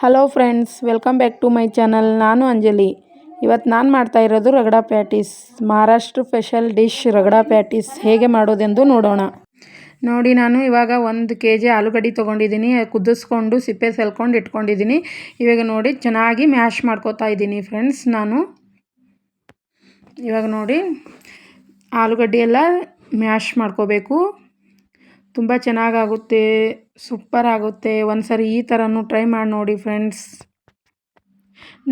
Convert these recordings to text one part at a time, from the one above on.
Hello friends welcome back to my channel ನಾನು ಅಂಜಲಿ. ಇವತ್ತು ನಾನು ಮಾಡ್ತಾ ಇರೋದು ragda patties. Maharashtra special dish ragda patties. ಹೇಗೆ ಮಾಡೋದೆಂದು ನೋಡೋಣ. ನೋಡಿ, ನಾನು ಇವಾಗ ಒಂದು ಕೆ ಜಿ ಆಲೂಗಡ್ಡೆ ತೊಗೊಂಡಿದ್ದೀನಿ. ಕುದಿಸ್ಕೊಂಡು ಸಿಪ್ಪೆ ಸೆಲ್ಕೊಂಡು ಇಟ್ಕೊಂಡಿದ್ದೀನಿ. ಇವಾಗ ನೋಡಿ, ಚೆನ್ನಾಗಿ ಮ್ಯಾಶ್ ಮಾಡ್ಕೋತಾ ಇದ್ದೀನಿ ಫ್ರೆಂಡ್ಸ್ ನಾನು. ಇವಾಗ ನೋಡಿ, ಆಲೂಗಡ್ಡೆ ಎಲ್ಲ ಮ್ಯಾಶ್ ಮಾಡ್ಕೋಬೇಕು. ತುಂಬ ಚೆನ್ನಾಗಾಗುತ್ತೆ ಸೂಪರ್ ಆಗುತ್ತೆ. ಒಂದು ಸರಿ ಈ ಥರನೂ ಟ್ರೈ ಮಾಡಿ ನೋಡಿ ಫ್ರೆಂಡ್ಸ್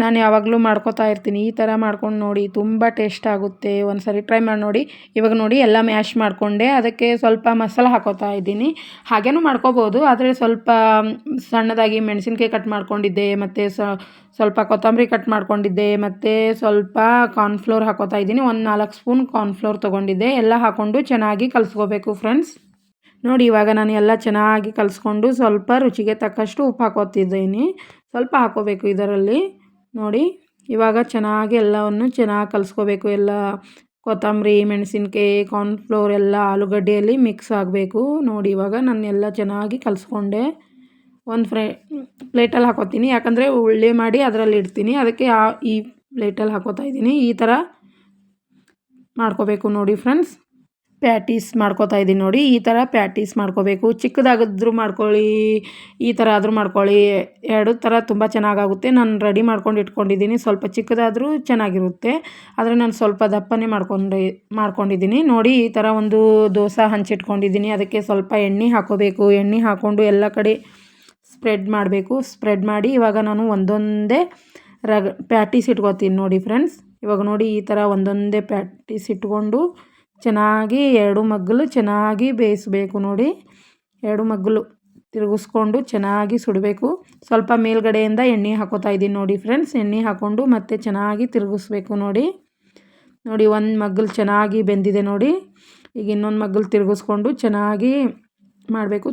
ನಾನು ಯಾವಾಗಲೂ ಮಾಡ್ಕೋತಾ ಇರ್ತೀನಿ. ಈ ಥರ ಮಾಡ್ಕೊಂಡು ನೋಡಿ ತುಂಬ ಟೇಸ್ಟ್ ಆಗುತ್ತೆ. ಒಂದು ಸರಿ ಟ್ರೈ ಮಾಡಿ ನೋಡಿ. ಇವಾಗ ನೋಡಿ ಎಲ್ಲ ಮ್ಯಾಶ್ ಮಾಡಿಕೊಂಡೆ. ಅದಕ್ಕೆ ಸ್ವಲ್ಪ ಮಸಾಲ ಹಾಕೋತಾ ಇದ್ದೀನಿ. ಹಾಗೇನೂ ಮಾಡ್ಕೋಬೋದು. ಆದರೆ ಸ್ವಲ್ಪ ಸಣ್ಣದಾಗಿ ಮೆಣಸಿನ್ಕಾಯಿ ಕಟ್ ಮಾಡ್ಕೊಂಡಿದ್ದೆ, ಮತ್ತು ಸ್ವಲ್ಪ ಕೊತ್ತಂಬರಿ ಕಟ್ ಮಾಡ್ಕೊಂಡಿದ್ದೆ, ಮತ್ತು ಸ್ವಲ್ಪ ಕಾರ್ನ್ಫ್ಲೋರ್ ಹಾಕೋತಾ ಇದ್ದೀನಿ. ಒಂದು ನಾಲ್ಕು ಸ್ಪೂನ್ ಕಾರ್ನ್ಫ್ಲೋರ್ ತೊಗೊಂಡಿದ್ದೆ. ಎಲ್ಲ ಹಾಕ್ಕೊಂಡು ಚೆನ್ನಾಗಿ ಕಲಿಸ್ಕೋಬೇಕು ಫ್ರೆಂಡ್ಸ್ ನೋಡಿ, ಇವಾಗ ನಾನು ಎಲ್ಲ ಚೆನ್ನಾಗಿ ಕಲಿಸ್ಕೊಂಡು ಸ್ವಲ್ಪ ರುಚಿಗೆ ತಕ್ಕಷ್ಟು ಉಪ್ಪು ಹಾಕೋತಿದ್ದೀನಿ ಸ್ವಲ್ಪ ಹಾಕೋಬೇಕು ಇದರಲ್ಲಿ. ನೋಡಿ, ಇವಾಗ ಚೆನ್ನಾಗಿ ಎಲ್ಲವನ್ನು ಚೆನ್ನಾಗಿ ಕಲಿಸ್ಕೋಬೇಕು. ಎಲ್ಲ ಕೊತ್ತಂಬರಿ, ಮೆಣಸಿನ್ಕಾಯಿ ಕಾರ್ನ್ಫ್ಲೋರ್ ಎಲ್ಲ ಆಲೂಗಡ್ಡೆಯಲ್ಲಿ ಮಿಕ್ಸ್ ಆಗಬೇಕು. ನೋಡಿ, ಇವಾಗ ನಾನು ಎಲ್ಲ ಚೆನ್ನಾಗಿ ಕಲಿಸ್ಕೊಂಡೆ. ಒಂದು ಫ್ರೈ ಪ್ಲೇಟಲ್ಲಿ ಹಾಕೋತೀನಿ ಯಾಕಂದರೆ ಉಳ್ಳಿ ಮಾಡಿ ಅದರಲ್ಲಿ ಇಡ್ತೀನಿ. ಅದಕ್ಕೆ ಆ ಈ ಪ್ಲೇಟಲ್ಲಿ ಹಾಕೋತಾ ಇದ್ದೀನಿ. ಈ ಥರ ಮಾಡ್ಕೋಬೇಕು ನೋಡಿ ಫ್ರೆಂಡ್ಸ್ ಪ್ಯಾಟೀಸ್ ಮಾಡ್ಕೋತಾ ಇದ್ದೀನಿ ನೋಡಿ, ಈ ಥರ ಪ್ಯಾಟೀಸ್ ಮಾಡ್ಕೋಬೇಕು. ಚಿಕ್ಕದಾಗಿದ್ರೂ ಮಾಡ್ಕೊಳ್ಳಿ, ಈ ಥರ ಆದರೂ ಮಾಡ್ಕೊಳ್ಳಿ, ಎರಡು ಥರ ತುಂಬ ಚೆನ್ನಾಗಾಗುತ್ತೆ. ನಾನು ರೆಡಿ ಮಾಡ್ಕೊಂಡು ಇಟ್ಕೊಂಡಿದ್ದೀನಿ ಸ್ವಲ್ಪ ಚಿಕ್ಕದಾದರೂ ಚೆನ್ನಾಗಿರುತ್ತೆ. ಆದರೆ ನಾನು ಸ್ವಲ್ಪ ದಪ್ಪನೇ ಮಾಡ್ಕೊಂಡು ಮಾಡ್ಕೊಂಡಿದ್ದೀನಿ ನೋಡಿ, ಈ ಥರ ಒಂದು ದೋಸೆ ಹಂಚಿಟ್ಕೊಂಡಿದ್ದೀನಿ ಅದಕ್ಕೆ ಸ್ವಲ್ಪ ಎಣ್ಣೆ ಹಾಕೋಬೇಕು. ಎಣ್ಣೆ ಹಾಕ್ಕೊಂಡು ಎಲ್ಲ ಕಡೆ ಸ್ಪ್ರೆಡ್ ಮಾಡಬೇಕು. ಸ್ಪ್ರೆಡ್ ಮಾಡಿ ಇವಾಗ ನಾನು ಒಂದೊಂದೇ ರಗ ಪ್ಯಾಟೀಸ್ ಇಟ್ಕೋತೀನಿ ನೋಡಿ ಫ್ರೆಂಡ್ಸ್ ಇವಾಗ ನೋಡಿ, ಈ ಥರ ಒಂದೊಂದೇ ಪ್ಯಾಟೀಸ್ ಇಟ್ಕೊಂಡು ಚೆನ್ನಾಗಿ ಎರಡು ಮಗ್ಗಲು ಚೆನ್ನಾಗಿ ಬೇಯಿಸಬೇಕು ನೋಡಿ. ಎರಡು ಮಗ್ಗಲು ತಿರುಗಿಸ್ಕೊಂಡು ಚೆನ್ನಾಗಿ ಸುಡಬೇಕು. ಸ್ವಲ್ಪ ಮೇಲ್ಗಡೆಯಿಂದ ಎಣ್ಣೆ ಹಾಕೋತಾ ಇದ್ದೀನಿ ನೋಡಿ ಫ್ರೆಂಡ್ಸ್ ಎಣ್ಣೆ ಹಾಕ್ಕೊಂಡು ಮತ್ತೆ ಚೆನ್ನಾಗಿ ತಿರುಗಿಸ್ಬೇಕು ನೋಡಿ. ನೋಡಿ ಒಂದು ಮಗ್ಗಲು ಚೆನ್ನಾಗಿ ಬೆಂದಿದೆ ನೋಡಿ. ಈಗ ಇನ್ನೊಂದು ಮಗ್ಗಲು ತಿರುಗಿಸ್ಕೊಂಡು ಚೆನ್ನಾಗಿ ಮಾಡಬೇಕು.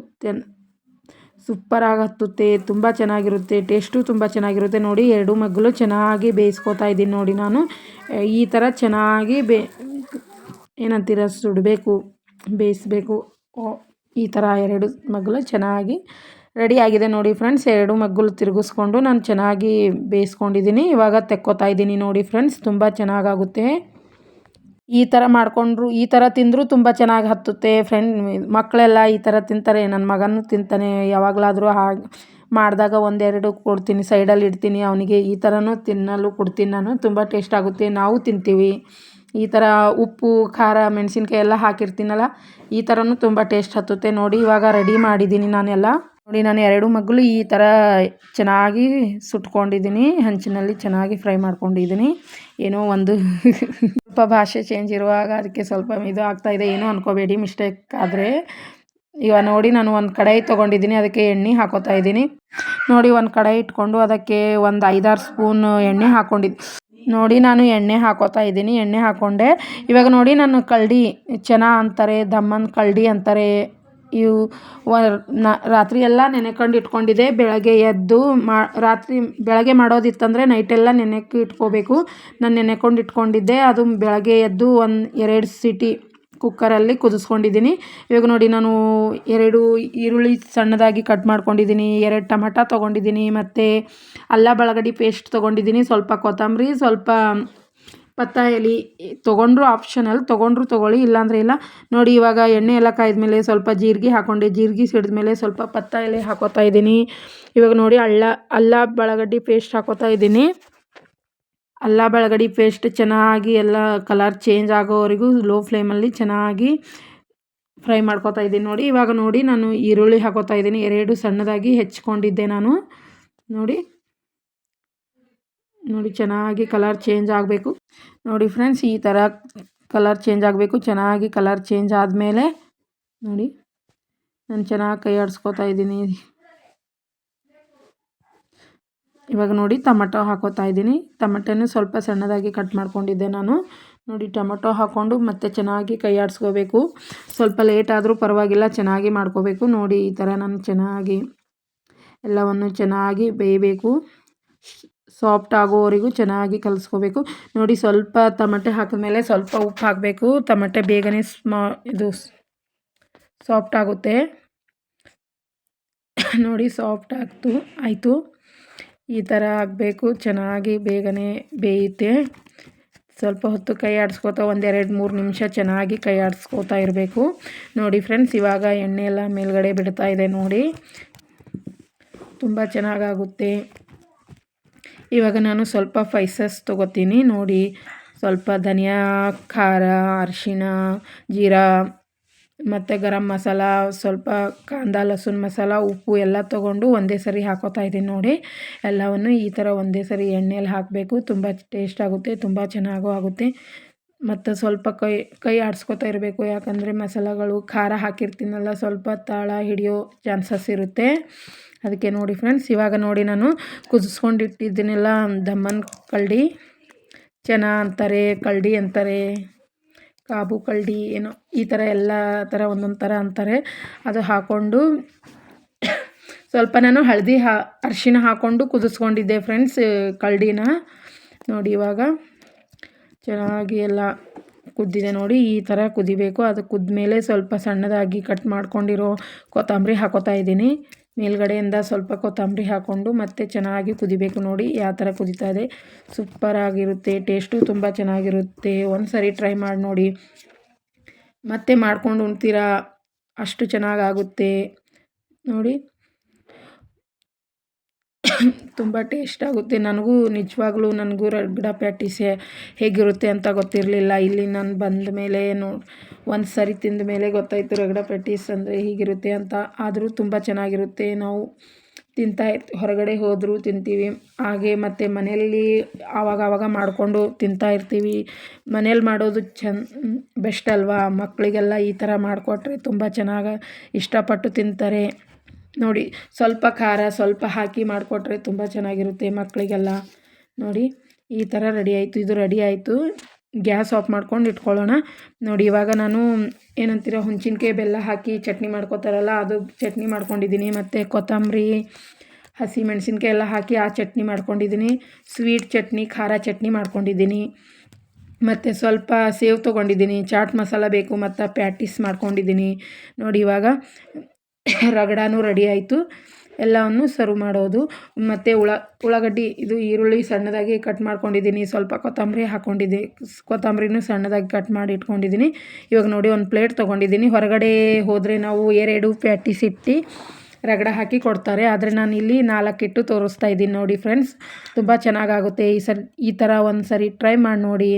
ಸೂಪರ್ ಹತ್ತುತ್ತೆ ತುಂಬ ಚೆನ್ನಾಗಿರುತ್ತೆ. ಟೇಸ್ಟು ತುಂಬ ಚೆನ್ನಾಗಿರುತ್ತೆ ನೋಡಿ. ಎರಡು ಮಗ್ಗಲು ಚೆನ್ನಾಗಿ ಬೇಯಿಸ್ಕೊತಾ ಇದ್ದೀನಿ ನೋಡಿ ನಾನು. ಈ ಥರ ಚೆನ್ನಾಗಿ ಬೇ ಏನಂತೀರ, ಸುಡಬೇಕು, ಬೇಯಿಸ್ಬೇಕು. ಈ ಥರ ಎರಡು ಮಗ್ಗಲು ಚೆನ್ನಾಗಿ ರೆಡಿ ಆಗಿದೆ ನೋಡಿ ಫ್ರೆಂಡ್ಸ್ ಎರಡು ಮಗ್ಗಲು ತಿರುಗಿಸ್ಕೊಂಡು ನಾನು ಚೆನ್ನಾಗಿ ಬೇಯಿಸ್ಕೊಂಡಿದ್ದೀನಿ ಇವಾಗ ತೆಕ್ಕೋತಾ ಇದ್ದೀನಿ ನೋಡಿ ಫ್ರೆಂಡ್ಸ್ ತುಂಬ ಚೆನ್ನಾಗಾಗುತ್ತೆ. ಈ ಥರ ಮಾಡಿಕೊಂಡ್ರು, ಈ ಥರ ತಿಂದರೂ ತುಂಬ ಚೆನ್ನಾಗಿ ಹತ್ತುತ್ತೆ. ಫ್ರೆಂಡ್ ಮಕ್ಕಳೆಲ್ಲ ಈ ಥರ ತಿಂತಾರೆ. ನನ್ನ ಮಗನೂ ತಿಂತಾನೆ. ಯಾವಾಗಲಾದರೂ ಹಾಗೆ ಮಾಡಿದಾಗ ಒಂದೆರಡು ಕೊಡ್ತೀನಿ ಸೈಡಲ್ಲಿ ಇಡ್ತೀನಿ. ಅವನಿಗೆ ಈ ಥರನೂ ತಿನ್ನಲು, ಕೊಡ್ತೀನಿ ನಾನು. ತುಂಬ ಟೇಸ್ಟ್ ಆಗುತ್ತೆ. ನಾವು ತಿಂತೀವಿ. ಈ ಥರ ಉಪ್ಪು, ಖಾರ, ಮೆಣಸಿನ್ಕಾಯಿ ಎಲ್ಲ ಹಾಕಿರ್ತೀನಲ್ಲ, ಈ ಥರನೂ ತುಂಬ ಟೇಸ್ಟ್ ಹತ್ತುತ್ತೆ. ನೋಡಿ, ಇವಾಗ ರೆಡಿ ಮಾಡಿದ್ದೀನಿ ನಾನೆಲ್ಲ. ನೋಡಿ, ನಾನು ಎರಡು ಮಗ್ಗಲು ಈ ಥರ ಚೆನ್ನಾಗಿ ಸುಟ್ಕೊಂಡಿದ್ದೀನಿ. ಹಂಚಿನಲ್ಲಿ ಚೆನ್ನಾಗಿ ಫ್ರೈ ಮಾಡ್ಕೊಂಡಿದ್ದೀನಿ. ಏನೋ ಒಂದು ಸ್ವಲ್ಪ ಭಾಷೆ ಚೇಂಜ್ ಇರುವಾಗ ಅದಕ್ಕೆ ಸ್ವಲ್ಪ ಇದು ಆಗ್ತಾಯಿದೆ ಏನೋ ಅನ್ಕೋಬೇಡಿ ಮಿಸ್ಟೇಕ್ ಆದರೆ. ಇವಾಗ ನೋಡಿ, ನಾನು ಒಂದು ಕಡಾಯಿ ತೊಗೊಂಡಿದ್ದೀನಿ. ಅದಕ್ಕೆ ಎಣ್ಣೆ ಹಾಕೋತಾ ಇದ್ದೀನಿ. ನೋಡಿ, ಒಂದು ಕಡಾಯಿ ಇಟ್ಕೊಂಡು ಅದಕ್ಕೆ ಒಂದು ಐದಾರು ಸ್ಪೂನ್ ಎಣ್ಣೆ ಹಾಕ್ಕೊಂಡಿದ್ದು ನೋಡಿ ನಾನು ಎಣ್ಣೆ ಹಾಕೋತಾ ಇದ್ದೀನಿ, ಎಣ್ಣೆ ಹಾಕ್ಕೊಂಡೆ ಇವಾಗ ನೋಡಿ ನಾನು ಕಲ್ಡಿ ಚೆನ್ನ ಅಂತಾರೆ, ದಮ್ಮನ್ ಕಲ್ಡಿ ಅಂತಾರೆ. ಇವು ರಾತ್ರಿ ಎಲ್ಲ ನೆನೆಕೊಂಡು ಇಟ್ಕೊಂಡಿದ್ದೆ, ಬೆಳಗ್ಗೆ ಎದ್ದು ಮಾ ರಾತ್ರಿ ಬೆಳಗ್ಗೆ ಮಾಡೋದಿತ್ತಂದರೆ ನೈಟೆಲ್ಲ ನೆನೆಕ್ಕೆ ಇಟ್ಕೋಬೇಕು. ನಾನು ನೆನೆಕೊಂಡು ಇಟ್ಕೊಂಡಿದ್ದೆ, ಅದು ಬೆಳಗ್ಗೆ ಎದ್ದು ಒಂದು ಎರಡು ಸಿಟಿ ಕುಕ್ಕರಲ್ಲಿ ಕುದಿಸ್ಕೊಂಡಿದ್ದೀನಿ. ಇವಾಗ ನೋಡಿ ನಾನು ಎರಡು ಈರುಳ್ಳಿ ಸಣ್ಣದಾಗಿ ಕಟ್ ಮಾಡ್ಕೊಂಡಿದ್ದೀನಿ, ಎರಡು ಟಮಟ ತೊಗೊಂಡಿದ್ದೀನಿ ಮತ್ತು ಅಲ್ಲ ಬಳಗಡಿ ಪೇಸ್ಟ್ ತೊಗೊಂಡಿದ್ದೀನಿ. ಸ್ವಲ್ಪ ಕೊತ್ತಂಬರಿ, ಸ್ವಲ್ಪ ಪತ್ತ ಎಲೆ ತೊಗೊಂಡ್ರು ಆಪ್ಷನಲ್ ತೊಗೊಂಡ್ರು ತೊಗೊಳ್ಳಿ, ಇಲ್ಲಾಂದರೆ ಇಲ್ಲ. ನೋಡಿ ಇವಾಗ ಎಣ್ಣೆ ಎಲ್ಲ ಕಾಯ್ದ ಸ್ವಲ್ಪ ಜೀರಿಗೆ ಹಾಕ್ಕೊಂಡೆ ಜೀರಿಗೆ ಸಿಡಿದ ಮೇಲೆ ಸ್ವಲ್ಪ ಪತ್ತ ಎಲೆ ಹಾಕೋತಾ ಇದ್ದೀನಿ. ಇವಾಗ ನೋಡಿ ಅಳ್ಳ, ಅಲ್ಲ ಬಳಗಡ್ಡಿ ಪೇಸ್ಟ್ ಹಾಕೋತಾ ಇದ್ದೀನಿ. ಅಲ್ಲ ಬೆಳಗಡಿ ಪೇಸ್ಟ್ ಚೆನ್ನಾಗಿ ಎಲ್ಲ ಕಲರ್ ಚೇಂಜ್ ಆಗೋವರೆಗೂ ಲೋ ಫ್ಲೇಮಲ್ಲಿ ಚೆನ್ನಾಗಿ ಫ್ರೈ ಮಾಡ್ಕೋತಾ ಇದ್ದೀನಿ ನೋಡಿ. ಇವಾಗ ನೋಡಿ ನಾನು ಈರುಳ್ಳಿ ಹಾಕೋತಾ ಇದ್ದೀನಿ. ಎರಡು ಸಣ್ಣದಾಗಿ ಹೆಚ್ಕೊಂಡಿದ್ದೆ ನಾನು. ನೋಡಿ. ನೋಡಿ ಚೆನ್ನಾಗಿ ಕಲರ್ ಚೇಂಜ್ ಆಗಬೇಕು. ನೋಡಿ ಫ್ರೆಂಡ್ಸ್ ಈ ಥರ ಕಲರ್ ಚೇಂಜ್ ಆಗಬೇಕು. ಚೆನ್ನಾಗಿ ಕಲರ್ ಚೇಂಜ್ ಆದಮೇಲೆ ನೋಡಿ. ನಾನು ಚೆನ್ನಾಗಿ ಕೈ ಆಡಿಸ್ಕೋತಾ ಇದ್ದೀನಿ. ಇವಾಗ ನೋಡಿ ಟೊಮಟೊ ಹಾಕೋತಾ ಇದ್ದೀನಿ. ಟೊಮೆಟೊನು ಸ್ವಲ್ಪ ಸಣ್ಣದಾಗಿ ಕಟ್ ಮಾಡ್ಕೊಂಡಿದ್ದೆ ನಾನು. ನೋಡಿ ಟೊಮಟೊ ಹಾಕ್ಕೊಂಡು ಮತ್ತೆ ಚೆನ್ನಾಗಿ ಕೈ ಆಡಿಸ್ಕೋಬೇಕು. ಸ್ವಲ್ಪ ಲೇಟ್ ಆದರೂ ಪರವಾಗಿಲ್ಲ, ಚೆನ್ನಾಗಿ ಮಾಡ್ಕೋಬೇಕು. ನೋಡಿ ಈ ಥರ ನಾನು ಚೆನ್ನಾಗಿ ಎಲ್ಲವನ್ನು ಚೆನ್ನಾಗಿ ಬೇಯಬೇಕು. ಸಾಫ್ಟ್ ಆಗೋವರೆಗೂ ಚೆನ್ನಾಗಿ ಕಲಿಸ್ಕೋಬೇಕು. ನೋಡಿ ಸ್ವಲ್ಪ ಟಮಟೆ ಹಾಕಿದ್ಮೇಲೆ ಸ್ವಲ್ಪ ಉಪ್ಪು ಹಾಕಬೇಕು. ಟಮಟೆ ಬೇಗನೆ ಸ್ಮಾ, ಇದು ಸಾಫ್ಟ್ ಆಗುತ್ತೆ. ನೋಡಿ ಸಾಫ್ಟ್ ಆಗ್ತು, ಆಯಿತು. ಈ ಥರ ಆಗಬೇಕು. ಚೆನ್ನಾಗಿ ಬೇಗನೆ ಬೇಯುತ್ತೆ. ಸ್ವಲ್ಪ ಹೊತ್ತು ಕೈ ಆಡಿಸ್ಕೋತಾ ಒಂದೆರಡು ಮೂರು ನಿಮಿಷ ಚೆನ್ನಾಗಿ ಕೈ ಆಡಿಸ್ಕೋತಾ ಇರಬೇಕು. ನೋಡಿ ಫ್ರೆಂಡ್ಸ್, ಇವಾಗ ಎಣ್ಣೆ ಎಲ್ಲ ಮೇಲ್ಗಡೆ ಬಿಡ್ತಾ ಇದೆ ನೋಡಿ. ತುಂಬ ಚೆನ್ನಾಗಾಗುತ್ತೆ. ಇವಾಗ ನಾನು ಸ್ವಲ್ಪ ಫೈಸಸ್ ತೊಗೋತೀನಿ. ನೋಡಿ, ಸ್ವಲ್ಪ ಧನಿಯಾ, ಖಾರ, ಅರಿಶಿಣ, ಜೀರಾ ಮತ್ತು ಗರಂ ಮಸಾಲ, ಸ್ವಲ್ಪ ಕಾಂದ, ಲಸೂನ್ ಮಸಾಲ, ಉಪ್ಪು ಎಲ್ಲ ತೊಗೊಂಡು ಒಂದೇ ಸರಿ ಹಾಕೋತಾ ಇದ್ದೀನಿ ನೋಡಿ. ಎಲ್ಲವನ್ನು ಈ ಥರ ಒಂದೇ ಸರಿ ಎಣ್ಣೆಯಲ್ಲಿ ಹಾಕಬೇಕು. ತುಂಬ ಟೇಸ್ಟ್ ಆಗುತ್ತೆ, ತುಂಬ ಚೆನ್ನಾಗೂ ಆಗುತ್ತೆ. ಮತ್ತು ಸ್ವಲ್ಪ ಕೈ ಕೈ ಆಡಿಸ್ಕೊತಾ ಇರಬೇಕು. ಯಾಕಂದರೆ ಮಸಾಲಗಳು ಖಾರ ಹಾಕಿರ್ತೀನಲ್ಲ, ಸ್ವಲ್ಪ ತಾಳ ಹಿಡಿಯೋ ಚಾನ್ಸಸ್ ಇರುತ್ತೆ. ಅದಕ್ಕೆ ನೋಡಿ ಫ್ರೆಂಡ್ಸ್, ಇವಾಗ ನೋಡಿ ನಾನು ಕುದಿಸ್ಕೊಂಡಿಟ್ಟಿದ್ದೀನೆಲ್ಲ ದಮ್ಮನ್ ಕಳ್ಳಿ. ಚೆನ್ನ ಅಂತಾರೆ, ಕಳ್ಳಿ ಅಂತಾರೆ. ಕಾಬು, ಕಲ್ಡಿ, ಏನೋ ಈ ಥರ ಎಲ್ಲ ಥರ ಒಂದೊಂದು ಥರ ಅಂತಾರೆ. ಅದು ಹಾಕ್ಕೊಂಡು ಸ್ವಲ್ಪ ನಾನು ಹಳದಿ ಹಾ, ಅರಿಶಿನ ಹಾಕ್ಕೊಂಡು ಕುದಿಸ್ಕೊಂಡಿದ್ದೆ ಫ್ರೆಂಡ್ಸ್ ಕಳ್ಳಿನ ನೋಡಿ ಇವಾಗ ಚೆನ್ನಾಗಿ ಎಲ್ಲ ಕುದ್ದಿದೆ ನೋಡಿ, ಈ ಥರ ಕುದಿಬೇಕು. ಅದು ಕುದ್ದ ಮೇಲೆ ಸ್ವಲ್ಪ ಸಣ್ಣದಾಗಿ ಕಟ್ ಮಾಡ್ಕೊಂಡಿರೋ ಕೊತ್ತಂಬರಿ ಹಾಕೋತಾ ಇದ್ದೀನಿ. ಮೇಲ್ಗಡೆಯಿಂದ ಸ್ವಲ್ಪ ಕೊತ್ತಂಬರಿ ಹಾಕ್ಕೊಂಡು ಮತ್ತೆ ಚೆನ್ನಾಗಿ ಕುದಿಬೇಕು ನೋಡಿ ಯಾವ ಥರ ಕುದಿತಾ ಇದೆ. ಸೂಪರಾಗಿರುತ್ತೆ ಟೇಸ್ಟು ತುಂಬ ಚೆನ್ನಾಗಿರುತ್ತೆ. ಒಂದು ಸರಿ ಟ್ರೈ ಮಾಡಿ ನೋಡಿ. ಮತ್ತೆ ಮಾಡ್ಕೊಂಡು ಉಣ್ತೀರಾ? ಅಷ್ಟು ಚೆನ್ನಾಗಾಗುತ್ತೆ. ನೋಡಿ. ತುಂಬ ಟೇಸ್ಟ್ ಆಗುತ್ತೆ. ನನಗೂ ನಿಜವಾಗ್ಲೂ ನನಗೂ ರಗಡ ಪ್ಯಾಟೀಸೆ ಹೇಗಿರುತ್ತೆ ಅಂತ ಗೊತ್ತಿರಲಿಲ್ಲ. ಇಲ್ಲಿ ನಾನು ಬಂದ ಮೇಲೆ ನೋ, ಒಂದು ಸರಿ ತಿಂದ ಮೇಲೆ ಗೊತ್ತಾಯಿತು ರಗಡ ಪ್ಯಾಟೀಸ್ ಅಂದರೆ ಹೀಗಿರುತ್ತೆ ಅಂತ. ಆದರೂ ತುಂಬ ಚೆನ್ನಾಗಿರುತ್ತೆ. ನಾವು ತಿಂತಾ ಹೊರಗಡೆ ಹೋದರೂ ತಿಂತೀವಿ. ಹಾಗೆ ಮತ್ತು ಮನೆಯಲ್ಲಿ ಆವಾಗ ಆವಾಗ ಮಾಡಿಕೊಂಡು ತಿಂತಾ ಇರ್ತೀವಿ. ಮನೇಲಿ ಮಾಡೋದು ಚೆನ್, ಬೆಸ್ಟ್ ಅಲ್ವಾ? ಮಕ್ಕಳಿಗೆಲ್ಲ ಈ ಥರ ಮಾಡಿಕೊಟ್ರೆ ತುಂಬ ಚೆನ್ನಾಗಿ ಇಷ್ಟಪಟ್ಟು ತಿಂತಾರೆ. ನೋಡಿ, ಸ್ವಲ್ಪ ಖಾರ, ಸ್ವಲ್ಪ ಹಾಕಿ ಮಾಡಿಕೊಟ್ರೆ ತುಂಬ ಚೆನ್ನಾಗಿರುತ್ತೆ ಮಕ್ಕಳಿಗೆಲ್ಲ. ನೋಡಿ, ಈ ಥರ ರೆಡಿ ಆಯಿತು, ಇದು ರೆಡಿ ಆಯಿತು. ಗ್ಯಾಸ್ ಆಫ್ ಮಾಡ್ಕೊಂಡು ಇಟ್ಕೊಳ್ಳೋಣ. ನೋಡಿ, ಇವಾಗ ನಾನು ಏನಂತೀರ, ಹುಣ್ಸಿನ್ಕಾಯಿ ಬೆಲ್ಲ ಹಾಕಿ ಚಟ್ನಿ ಮಾಡ್ಕೋತಾರಲ್ಲ, ಅದು ಚಟ್ನಿ ಮಾಡ್ಕೊಂಡಿದ್ದೀನಿ. ಮತ್ತು ಕೊತ್ತಂಬರಿ, ಹಸಿ ಮೆಣಸಿನ್ಕಾಯಿ ಎಲ್ಲ ಹಾಕಿ ಆ ಚಟ್ನಿ ಮಾಡ್ಕೊಂಡಿದ್ದೀನಿ. ಸ್ವೀಟ್ ಚಟ್ನಿ, ಖಾರ ಚಟ್ನಿ ಮಾಡ್ಕೊಂಡಿದ್ದೀನಿ. ಮತ್ತು ಸ್ವಲ್ಪ ಸೇವ್ ತೊಗೊಂಡಿದ್ದೀನಿ. ಚಾಟ್ ಮಸಾಲ ಬೇಕು, ಮತ್ತು ಪ್ಯಾಟಿಸ್ ಮಾಡ್ಕೊಂಡಿದ್ದೀನಿ. ನೋಡಿ, ಇವಾಗ ರಗಡಾನು ರೆಡಿ ಆಯಿತು. ಎಲ್ಲವನ್ನು ಸರ್ವ್ ಮಾಡೋದು. ಮತ್ತು ಉಳ, ಉಳ್ಳಾಗಡ್ಡಿ, ಇದು ಈರುಳ್ಳಿ ಸಣ್ಣದಾಗಿ ಕಟ್ ಮಾಡ್ಕೊಂಡಿದ್ದೀನಿ. ಸ್ವಲ್ಪ ಕೊತ್ತಂಬರಿ ಹಾಕ್ಕೊಂಡಿದ್ದೆ ಕೊತ್ತಂಬರಿನೂ ಸಣ್ಣದಾಗಿ ಕಟ್ ಮಾಡಿ ಇಟ್ಕೊಂಡಿದ್ದೀನಿ. ಇವಾಗ ನೋಡಿ ಒಂದು ಪ್ಲೇಟ್ ತೊಗೊಂಡಿದ್ದೀನಿ. ಹೊರಗಡೆ ಹೋದರೆ ನಾವು ಎರಡು ಪ್ಯಾಟಿಸಿಟ್ಟು ರಗಡ ಹಾಕಿ ಕೊಡ್ತಾರೆ. ಆದರೆ ನಾನು ಇಲ್ಲಿ ನಾಲ್ಕಿಟ್ಟು ತೋರಿಸ್ತಾ ಇದ್ದೀನಿ ನೋಡಿ ಫ್ರೆಂಡ್ಸ್ ತುಂಬ ಚೆನ್ನಾಗಾಗುತ್ತೆ. ಈ ಸರಿ, ಈ ಥರ ಒಂದು ಸರಿ ಟ್ರೈ ಮಾಡಿ ನೋಡಿ.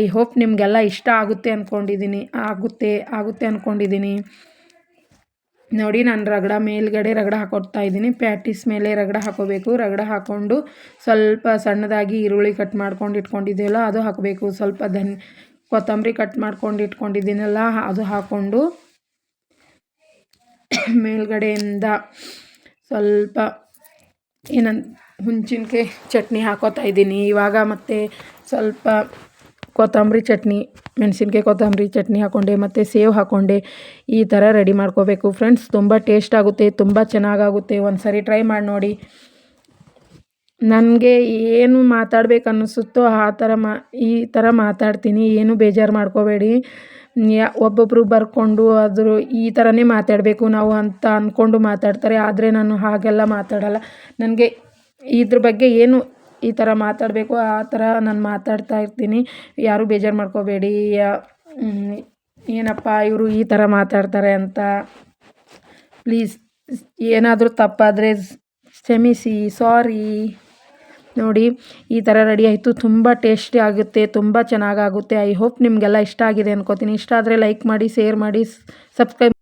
ಐ ಹೋಪ್ ನಿಮಗೆಲ್ಲ ಇಷ್ಟ ಆಗುತ್ತೆ ಅಂದ್ಕೊಂಡಿದ್ದೀನಿ ಆಗುತ್ತೆ ಆಗುತ್ತೆ ಅಂದ್ಕೊಂಡಿದ್ದೀನಿ ನೋಡಿ, ನಾನು ರಗಡ ಮೇಲ್ಗಡೆ ರಗಡ ಹಾಕೊಡ್ತಾ ಇದ್ದೀನಿ. ಪ್ಯಾಟಿಸ್ ಮೇಲೆ ರಗಡ ಹಾಕೋಬೇಕು. ರಗಡ ಹಾಕ್ಕೊಂಡು ಸ್ವಲ್ಪ ಸಣ್ಣದಾಗಿ ಈರುಳ್ಳಿ ಕಟ್ ಮಾಡ್ಕೊಂಡು ಇಟ್ಕೊಂಡಿದ್ದೀವಲ್ಲ ಅದು ಹಾಕಬೇಕು. ಸ್ವಲ್ಪ ಧನ್, ಕೊತ್ತಂಬರಿ ಕಟ್ ಮಾಡ್ಕೊಂಡು ಇಟ್ಕೊಂಡಿದ್ದೀನಲ್ಲ, ಅದು ಹಾಕ್ಕೊಂಡು ಮೇಲ್ಗಡೆಯಿಂದ ಸ್ವಲ್ಪ ಏನಂತ ಹುಂಚಿನಕಾಯಿ ಚಟ್ನಿ ಹಾಕೋತಾ ಇದ್ದೀನಿ. ಇವಾಗ ಮತ್ತು ಸ್ವಲ್ಪ ಕೊತ್ತಂಬರಿ ಚಟ್ನಿ, ಮೆಣಸಿನ್ಕಾಯಿ ಕೊತ್ತಂಬರಿ ಚಟ್ನಿ ಹಾಕ್ಕೊಂಡೆ ಮತ್ತು ಸೇವ್ ಹಾಕ್ಕೊಂಡೆ ಈ ಥರ ರೆಡಿ ಮಾಡ್ಕೋಬೇಕು. ಫ್ರೆಂಡ್ಸ್ ತುಂಬ ಟೇಸ್ಟ್ ಆಗುತ್ತೆ, ತುಂಬ ಚೆನ್ನಾಗಾಗುತ್ತೆ. ಒಂದು ಸರಿ ಟ್ರೈ ಮಾಡಿ ನೋಡಿ. ನನಗೆ ಏನು ಮಾತಾಡ್ಬೇಕು ಅನ್ನಿಸುತ್ತೋ ಆ ಥರ ಮಾ, ಈ ಥರ ಮಾತಾಡ್ತೀನಿ. ಏನು ಬೇಜಾರು ಮಾಡ್ಕೋಬೇಡಿ. ಯಾ ಒಬ್ಬೊಬ್ಬರು ಬರ್ಕೊಂಡು ಆದರೂ ಈ ಥರನೇ ಮಾತಾಡಬೇಕು ನಾವು ಅಂತ ಅಂದ್ಕೊಂಡು ಮಾತಾಡ್ತಾರೆ. ಆದರೆ ನಾನು ಹಾಗೆಲ್ಲ ಮಾತಾಡಲ್ಲ. ನನಗೆ ಇದ್ರ ಬಗ್ಗೆ ಏನು ಈ ಥರ ಮಾತಾಡಬೇಕು, ಆ ಥರ ನಾನು ಮಾತಾಡ್ತಾ ಇರ್ತೀನಿ. ಯಾರೂ ಬೇಜಾರು ಮಾಡ್ಕೋಬೇಡಿ. ಏನಪ್ಪ ಇವರು ಈ ಥರ ಮಾತಾಡ್ತಾರೆ ಅಂತ. ಪ್ಲೀಸ್, ಏನಾದರೂ ತಪ್ಪಾದರೆ ಕ್ಷಮಿಸಿ, ಸಾರಿ. ನೋಡಿ, ಈ ಥರ ರೆಡಿ ಆಯಿತು. ತುಂಬ ಟೇಸ್ಟಿ ಆಗುತ್ತೆ, ತುಂಬ ಚೆನ್ನಾಗಾಗುತ್ತೆ. ಐ ಹೋಪ್ ನಿಮಗೆಲ್ಲ ಇಷ್ಟ ಆಗಿದೆ ಅನ್ಕೋತೀನಿ. ಇಷ್ಟ ಆದರೆ ಲೈಕ್ ಮಾಡಿ, ಶೇರ್ ಮಾಡಿ, ಸಬ್ಸ್ಕ್ರೈಬ್